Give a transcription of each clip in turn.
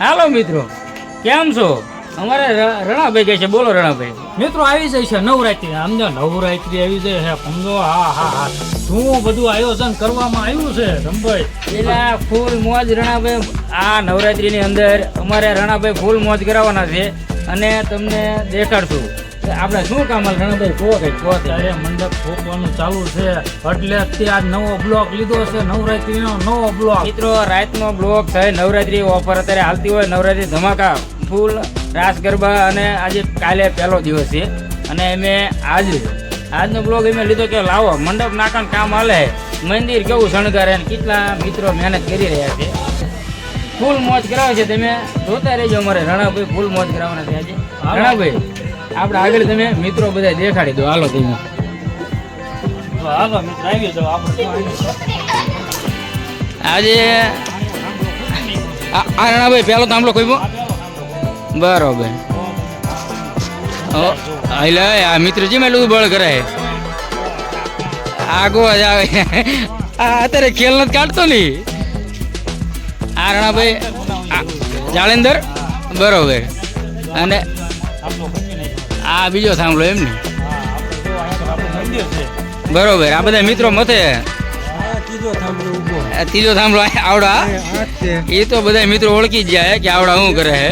હાલો મિત્રો કેમ છો? અમારે રણાભાઈ કહે છે બોલો રણાભાઈ. મિત્રો આવી જાય છે નવરાત્રી. સમજો નવરાત્રી આવી જાય છે સમજો હા હા હા. શું બધું આયોજન કરવામાં આવ્યું છે રમભાઈ પેલા ફૂલ મોજ રણાભાઈ આ નવરાત્રીની અંદર અમારે રણાભાઈ ફૂલ મોજ કરાવવાના છે અને તમને દેખાડશું. આપણે શું કામ રણાભાઈ કહો કઈ કહો તે. અત્યારે મંડપ ફોકવાનું ચાલુ છે. એટલે અત્યારે નવો બ્લોક લીધો છે. નવરાત્રીનો નવો બ્લોક. મિત્રો રાતનો બ્લોક થાય નવરાત્રી ઓફર અત્યારે હાલતી હોય. નવરાત્રી ધમાકા ફૂલ રાસ ગરબા અને આજે કાલે પહેલો દિવસ છે. અને અમે આજ આજનો બ્લોગ અમે લીધો કે લાવો. મંડપ નાખવાનું કામ હાલે. મંદિર કેવું શણગારે કેટલા મિત્રો મહેનત કરી રહ્યા છે. ફૂલ મોજ કરાવે છે. તમે જોતા રહેજો અમારે રણાભાઈ ફૂલ મોજ કરાવવાના છે આજે. રણાભાઈ. આપણે આગળ તમે મિત્રો બધા દેખાડી દો. હાલો તમે. આજે આ આ રણાભાઈ પહેલો તાંબલો કોઈ બરોબર. એટલે આ મિત્ર જી મેં બળ કરે આગો જ આવે. આ અત્યારે ખેલ નથી કાઢતો નહીં આ રણાભાઈ જાળેન્દર. બરોબર. અને આ બીજો થાંભલો એમ ને? બરોબર, આ બધા મિત્રો મથે? ત્રીજો થાંભલો આવડા? એ તો બધા મિત્રો ઓળખી જાય કે આવડા શું કરે હે?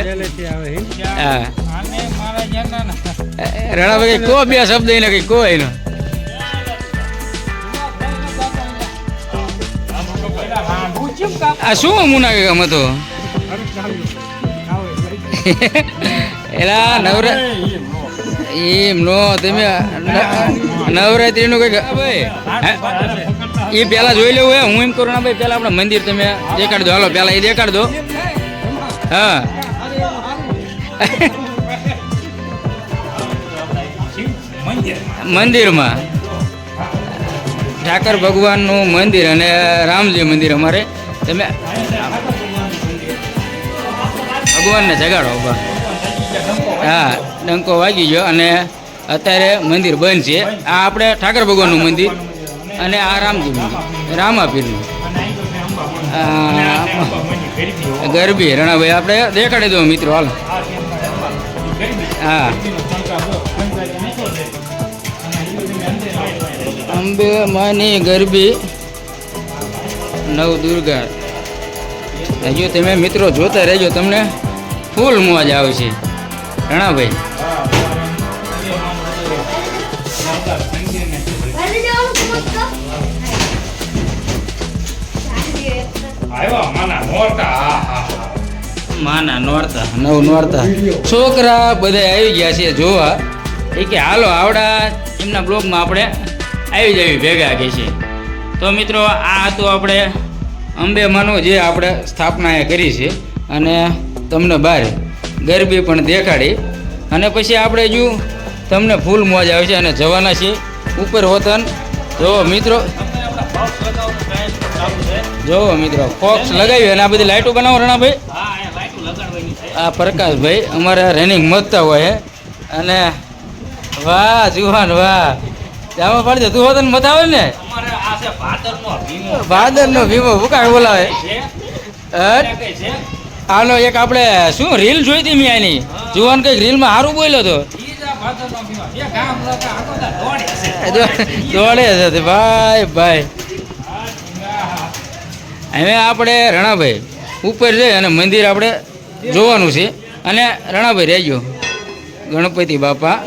રણા ભાઈ કો બે શબ્દ એને કઈ કો એનો? આ શું મુના કે ગમ હતો એલા નવરા એમ નો, તમે નવરાત્રી નું કઈ ભાઈ એ પેલા જોઈ લેવું હે, હું એમ કરું, ના ભાઈ, પેલા આપણે મંદિર તમે દેખાડ દો હાલો, પેલા એ દેખાડ દો હા. મંદિરમાં. ઠાકર ભગવાનનું મંદિર અને રામજી મંદિર અમારે. તમે ભગવાનને જગાડો, ઊભા. હા ડંકો વાગી ગયો અને અત્યારે મંદિર બંધ છે. આ આપણે ઠાકર ભગવાનનું મંદિર અને આ રામજી મંદિર. રામાપીરનું. ગરબી રણાભાઈ આપણે દેખાડી દો મિત્રો હાલ. હા. અંબે માની ગરબી. નવ દુર્ગા હજુ તમે મિત્રો જોતા રહેજો તમને ફૂલ મોજ આવશે. રણાભાઈ. માના નોરતા નવ નોરતા. છોકરા બધા આવી ગયા છે જોવા. એ કે હાલો આવડા એમના બ્લોગમાં આપણે આવી જવી ભેગા કે છે. તો મિત્રો આ હતું આપણે અંબે માનું જે આપણે સ્થાપના એ કરી છે. અને તમને બહાર ગરબી પણ દેખાડી. અને પછી આપણે જો તમને ફૂલ મોજ આવે છે અને જવાના છીએ. ઉપર વતન જુઓ મિત્રો. જુઓ મિત્રો ફોક્સ લગાવી અને આ બધી લાઈટો બનાવો રણાભાઈ આ પ્રકાશભાઈ અમારા રનિંગ મતતા હોય હે. અને વાહ જુવાન વાહ. જામાં પાડી દે તું હોત ને? મતાવે ને ભાદર નો ભીમો. ભૂકા બોલાવે. આનો એક આપણે શું રીલ જોઈ હતી મેં આની? જુવાન કંઈક રીલમાં સારું બોલ્યો તો. દોડે છે ભાઈ ભાઈ. હવે આપણે રણાભાઈ ઉપર જઈ અને મંદિર આપણે જોવાનું છે. અને રણાભાઈ રહેજો ગણપતિ બાપા.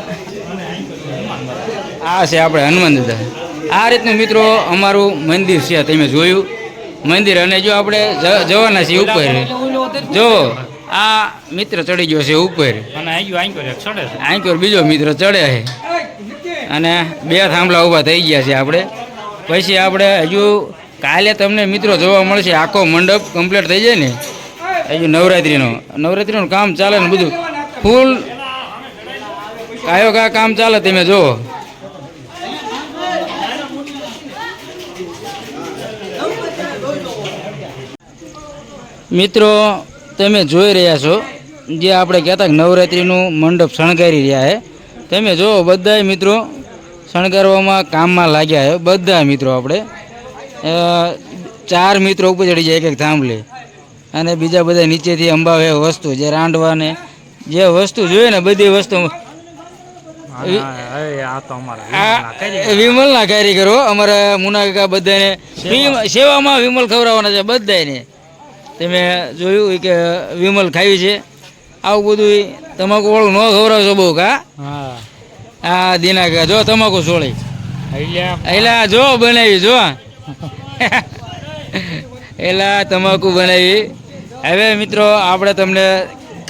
આ છે આપણે હનુમાન દાદા. આ રીતનું મિત્રો અમારું મંદિર છે, તમે જોયું. મંદિર અને જો આપણે જવાના છીએ ઉપર. જો આ મિત્ર ચડી ગયો છે ઉપર. આંકોર બીજો મિત્ર ચડે છે. અને બે થાંભલા ઊભા થઈ ગયા છે આપણે. પછી આપણે હજુ કાલે તમને મિત્રો જોવા મળશે આખો મંડપ કમ્પ્લીટ થઈ જાય ને. હજુ નવરાત્રિનો. નવરાત્રિનું કામ ચાલે ને બધું. ફૂલ. કાયો કા કામ ચાલે તમે જુઓ. મિત્રો તમે જોઈ રહ્યા છો જે આપણે કહેતા કે નવરાત્રિનું મંડપ શણગારી રહ્યા છે. તમે જુઓ બધાય મિત્રો શણગારવામાં કામમાં લાગ્યા છે. બધા મિત્રો આપણે. ચાર મિત્રો ઉપર ચડી જાય એક એક થાંભલે અને બીજા બધા નીચેથી અંબાવે વસ્તુ જે રાંડવાને જે વસ્તુ જોઈએ ને બધી વસ્તુ વિમલના કારીગરો. અમારા મુનાકા બધાને સેવામાં વિમલ ખવડાવવાના છે બધાને તમે જોયું કે વિમલ ખાવી છે. આવું બધું તમાકુ વાળું ન ખવડાવશો બહુ કા? હા. આ દિનાકા જો તમાકુ છોડી. એલા જો બનાવી જો. એલા તમાકુ બનાવી. હવે મિત્રો આપણે તમને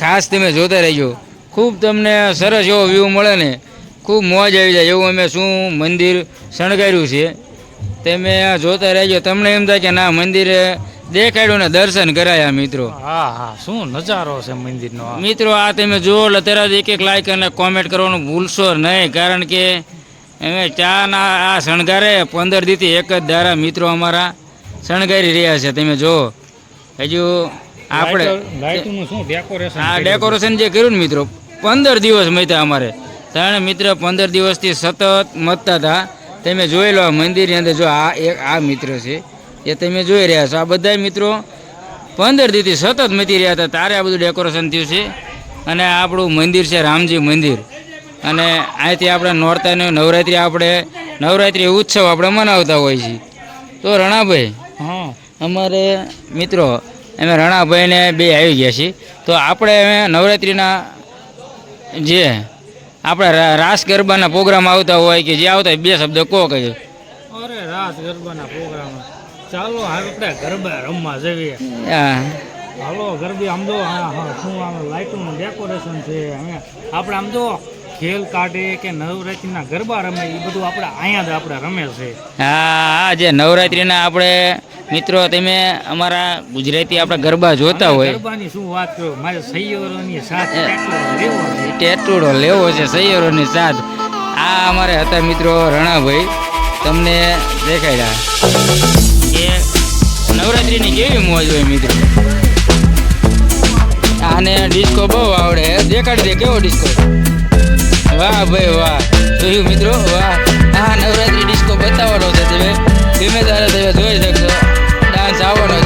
ખાસ તમે જોતા રહેજો. ખૂબ તમને સરસ એવો વ્યૂ મળે ને. ખૂબ મોજ આવી જાય એવું અમે શું મંદિર શણગાર્યું છે. તમે જોતા રહેજો. તમને એમ થાય કે ના મંદિરે દેખાડ્યું ને દર્શન કરાયા મિત્રો. હા હા શું નજારો છે મંદિરનો. મિત્રો આ તમે જુઓ અત્યારે એક એક લાઈક અને કોમેન્ટ કરવાનું ભૂલશો નહીં કારણ કે અમે ચાના આ શણગારે પંદર દીથી એક જ ધારા મિત્રો અમારા શણગારી રહ્યા છે તમે જુઓ. હજુ આપણે આ ડેકોરેશન જે કર્યું ને મિત્રો પંદર દિવસ મત્યા અમારે. ત્રણ મિત્ર પંદર દિવસથી સતત મતતા હતા તમે જોઈ લો મંદિરની અંદર જો આ એક આ મિત્ર છે. એ તમે જોઈ રહ્યા છો. આ બધા મિત્રો પંદર દીથી સતત મતી રહ્યા હતા. તારે આ બધું ડેકોરેશન થયું છે. અને આપણું મંદિર છે રામજી મંદિર. અને અહીંથી આપણે નોરતાને નવરાત્રિ આપણે નવરાત્રિ ઉત્સવ આપણે મનાવતા હોય છીએ તો રણાભાઈ હા. અમારે મિત્રો અમે રણાભાઈને બે આવી ગયા છીએ. તો આપણે અમે નવરાત્રિના જે આપણે રાસ ગરબાના પ્રોગ્રામ આવતા હોય કે જે આવતા હોય બે શબ્દ કહો કહીએ? અરે રાસ ગરબાના પ્રોગ્રામ. ચાલો હાલ આપણે ગરબા રમવા જઈએ. હાલો ગરબી આમ જો શું આમ લાઇટનું ડેકોરેશન છે અમે આપણે આમ જો ખેલ કાઢે કે નવરાત્રિના ગરબા રમે એ બધું આપણે અહીંયા જ આપણે રમે છે. હા હા જે નવરાત્રિના આપણે મિત્રો તમે અમારા ગુજરાતી આપણે ગરબા જોતા હોય. ગરબાની શું વાત કરું? મારે સૈયરોની સાથે લેવો છે. ટેટુડો લેવો છે સૈયરોની સાથ. આ અમારે હતા મિત્રો રણાભાઈ તમને દેખાડ્યા. નવરાત્રિની કેવી મોજ હોય મિત્રો? આને ડિસ્કો બહુ આવડે. દેખાડી દે, કેવો ડિસ્કો વાહ ભાઈ વાહ. જોયું મિત્રો? વાહ. આ નવરાત્રિ ડિસ્કો બતાવવાનો છે તમે. ધીમે ધારે તમે જોઈ શકશો. ડાન્સ આવવાનો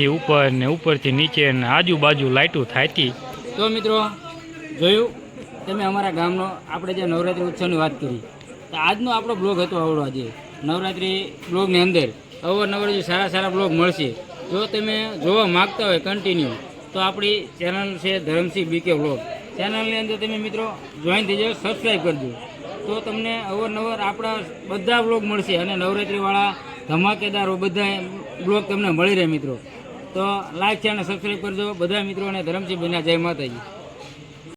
નીચેથી ઉપર ને ઉપરથી નીચે ને આજુબાજુ લાઇટો થાતી તો મિત્રો, જોયું? તમે અમારા ગામનો, આપણે જે નવરાત્રિ ઉત્સવની વાત કરી, તો આજનો આપણો બ્લોગ હતો આવડો આજે. નવરાત્રિ બ્લોગની અંદર અવારનવાર જે સારા સારા બ્લોગ મળશે. જો તમે જોવા માગતા હોય કન્ટિન્યુ તો આપણી ચેનલ છે ધરમસિંહ બીકે બ્લોગ ચેનલની અંદર તમે મિત્રો જોઈન થઈ જાઓ સબસ્ક્રાઈબ કરજો. તો તમને અવારનવાર આપણા બધા બ્લોગ મળશે અને નવરાત્રિવાળા ધમાકેદારો બધા બ્લોગ તમને મળી રહે મિત્રો. તો લાઈક છે અને સબસ્ક્રાઈબ કરજો. બધા મિત્રોને ધરમસિંહ બેના જય માતાજી.